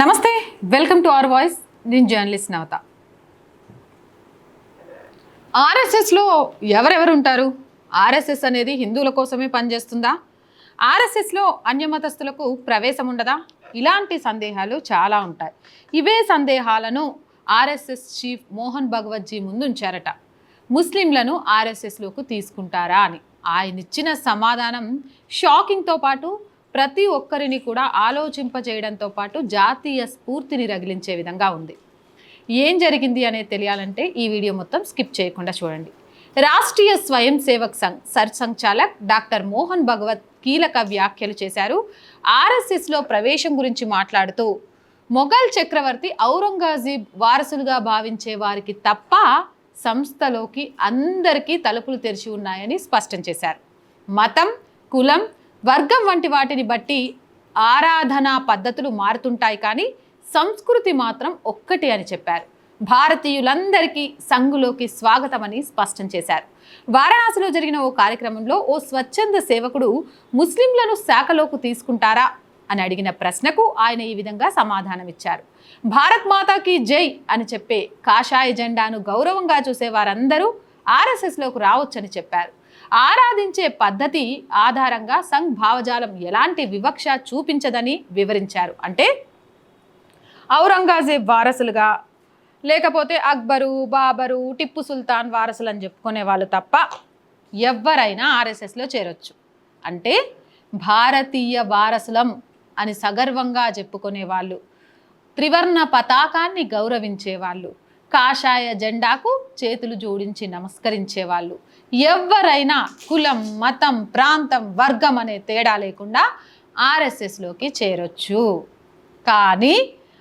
నమస్తే welcome to our voice. నేను journalist Navata. ఆర్ఎస్ఎస్లో ఎవరెవరు ఉంటారు? ఆర్ఎస్ఎస్ అనేది హిందువుల కోసమే పనిచేస్తుందా? ఆర్ఎస్ఎస్లో అన్యమతస్థులకు ప్రవేశం ఉండదా? ఇలాంటి సందేహాలు చాలా ఉంటాయి. ఇవే సందేహాలను ఆర్ఎస్ఎస్ చీఫ్ మోహన్ భగవత్జీ ముందు ఉంచారట ముస్లింలను ఆర్ఎస్ఎస్లోకి తీసుకుంటారా అని. ఆయన ఇచ్చిన సమాధానం షాకింగ్తో పాటు ప్రతి ఒక్కరిని కూడా ఆలోచింపజేయడంతో పాటు జాతీయ స్ఫూర్తిని రగిలించే విధంగా ఉంది. ఏం జరిగింది అనేది తెలియాలంటే ఈ వీడియో మొత్తం స్కిప్ చేయకుండా చూడండి. రాష్ట్రీయ స్వయం సేవక్ సంఘ్ సర్ సంచాలక్ డాక్టర్ మోహన్ భగవత్ కీలక వ్యాఖ్యలు చేశారు. ఆర్ఎస్ఎస్లో ప్రవేశం గురించి మాట్లాడుతూ మొఘల్ చక్రవర్తి ఔరంగజీబ్ వారసులుగా భావించే వారికి తప్ప సంస్థలోకి అందరికీ తలుపులు తెరిచి ఉన్నాయని స్పష్టం చేశారు. మతం కులం వర్గం వంటి వాటిని బట్టి ఆరాధనా పద్ధతులు మారుతుంటాయి కానీ సంస్కృతి మాత్రం ఒక్కటి అని చెప్పారు. భారతీయులందరికీ సంఘులోకి స్వాగతమని స్పష్టం చేశారు. వారణాసిలో జరిగిన ఓ కార్యక్రమంలో ఓ స్వచ్ఛంద సేవకుడు ముస్లింలను శాఖలోకి తీసుకుంటారా అని అడిగిన ప్రశ్నకు ఆయన ఈ విధంగా సమాధానమిచ్చారు భారత్ మాతాకి జై అని చెప్పే కాషాయ జెండాను గౌరవంగా చూసే వారందరూ ఆర్ఎస్ఎస్లోకి రావచ్చని చెప్పారు. ఆరాధించే పద్ధతి ఆధారంగా సంఘ్ భావజాలం ఎలాంటి వివక్ష చూపించదని వివరించారు. అంటే ఔరంగజేబ్ వారసులుగా లేకపోతే అక్బరు బాబరు టిప్పు సుల్తాన్ వారసులు అని చెప్పుకునే వాళ్ళు తప్ప ఎవరైనా ఆర్ఎస్ఎస్లో చేరొచ్చు. అంటే భారతీయ వారసులం అని సగర్వంగా చెప్పుకునే వాళ్ళు త్రివర్ణ పతాకాన్ని గౌరవించే వాళ్ళు కాషాయ జెండాకు చేతులు జోడించి నమస్కరించే వాళ్ళు ఎవరైనా కులం మతం ప్రాంతం వర్గం అనే తేడా లేకుండా ఆర్ఎస్ఎస్లోకి చేరొచ్చు. కానీ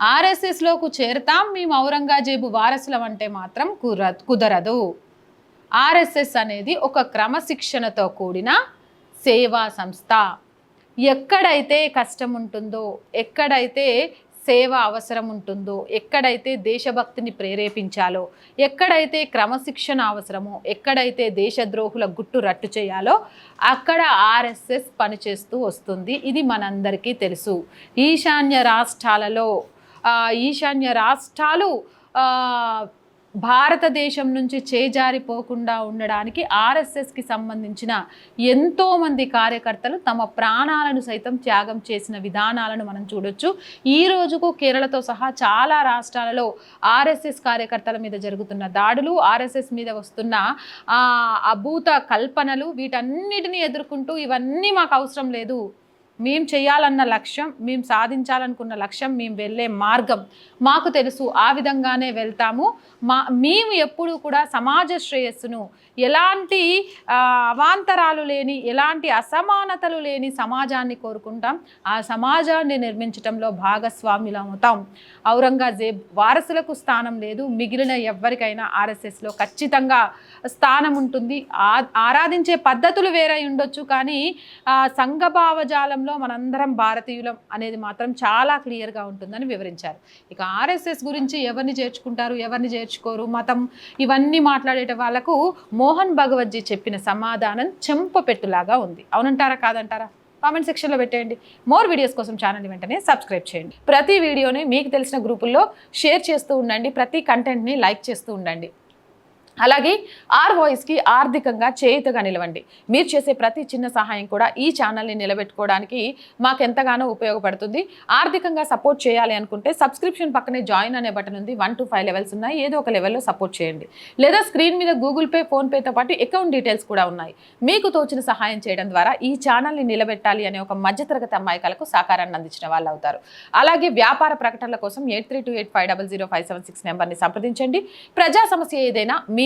ఆర్ఎస్ఎస్లోకి చేరుతాం మేము ఔరంగజేబు వారసులం అంటే మాత్రం కుర కుదరదు. ఆర్ఎస్ఎస్ అనేది ఒక క్రమశిక్షణతో కూడిన సేవా సంస్థ. ఎక్కడైతే కష్టం ఉంటుందో ఎక్కడైతే సేవ అవసరం ఉంటుందో ఎక్కడైతే దేశభక్తిని ప్రేరేపించాలో ఎక్కడైతే క్రమశిక్షణ అవసరమో ఎక్కడైతే దేశద్రోహుల గుట్టు రట్టు చేయాలో అక్కడ ఆర్ఎస్ఎస్ పనిచేస్తూ వస్తుంది. ఇది మనందరికీ తెలుసు. ఈశాన్య రాష్ట్రాలలో ఈశాన్య రాష్ట్రాలు భారతదేశం నుంచి చేజారిపోకుండా ఉండడానికి ఆర్ఎస్ఎస్కి సంబంధించిన ఎంతోమంది కార్యకర్తలు తమ ప్రాణాలను సైతం త్యాగం చేసిన విధానాలను మనం చూడొచ్చు. ఈ రోజుకు కేరళతో సహా చాలా రాష్ట్రాలలో ఆర్ఎస్ఎస్ కార్యకర్తల మీద జరుగుతున్న దాడులు ఆర్ఎస్ఎస్ మీద వస్తున్న అభూత కల్పనలు వీటన్నిటిని ఎదుర్కొంటూ ఇవన్నీ మాకు అవసరం లేదు. మేం చేయాలన్న లక్ష్యం మేము సాధించాలనుకున్న లక్ష్యం మేము వెళ్ళే మార్గం మాకు తెలుసు. ఆ విధంగానే వెళ్తాము. మా మేము ఎప్పుడూ కూడా సమాజ శ్రేయస్సును ఎలాంటి అవాంతరాలు లేని ఎలాంటి అసమానతలు లేని సమాజాన్ని కోరుకుంటాం. ఆ సమాజాన్ని నిర్మించటంలో భాగస్వాములవుతాం ఔరంగజేబ్ వారసులకు స్థానం లేదు. మిగిలిన ఎవరికైనా ఆర్ఎస్ఎస్లో ఖచ్చితంగా స్థానం ఉంటుంది. ఆ- ఆరాధించే పద్ధతులు వేరై ఉండొచ్చు కానీ సంఘ భావజాలంలో మనందరం భారతీయులం అనేది మాత్రం చాలా క్లియర్గా ఉంటుందని వివరించారు. ఇక ఆర్ఎస్ఎస్ గురించి ఎవరిని చేర్చుకుంటారు ఎవరిని చేర్చుకోరు మతం ఇవన్నీ మాట్లాడేట వాళ్ళకు మోహన్ భగవత్జీ చెప్పిన సమాధానం చెంపపెట్టులాగా ఉంది. అవునంటారా కాదంటారా? కామెంట్ సెక్షన్లో పెట్టేయండి. మోర్ వీడియోస్ కోసం ఛానల్ వెంటనే సబ్స్క్రైబ్ చేయండి. ప్రతి వీడియోని మీకు తెలిసిన గ్రూపుల్లో షేర్ చేస్తూ ఉండండి. ప్రతి కంటెంట్ని లైక్ చేస్తూ ఉండండి. అలాగే ఆర్ వాయిస్కి ఆర్థికంగా చేయుతగా నిలవండి. మీరు చేసే ప్రతి చిన్న సహాయం కూడా ఈ ఛానల్ని నిలబెట్టుకోవడానికి మాకు ఎంతగానో ఉపయోగపడుతుంది. ఆర్థికంగా సపోర్ట్ చేయాలి అనుకుంటే సబ్స్క్రిప్షన్ పక్కనే జాయిన్ అనే బటన్ ఉంది. వన్ టు ఫైవ్ లెవెల్స్ ఉన్నాయి. ఏదో ఒక లెవెల్లో సపోర్ట్ చేయండి. లేదా స్క్రీన్ మీద గూగుల్ పే ఫోన్పేతో పాటు అకౌంట్ డీటెయిల్స్ కూడా ఉన్నాయి. మీకు తోచిన సహాయం చేయడం ద్వారా ఈ ఛానల్ని నిలబెట్టాలి అనే ఒక మధ్యతరగతి అమ్మాయికలకు సహకారాన్ని అందించిన వాళ్ళు అవుతారు. అలాగే వ్యాపార ప్రకటనల కోసం eight three two eight five double zero five seven six నెంబర్ని సంప్రదించండి. ప్రజా సమస్య ఏదైనా మీ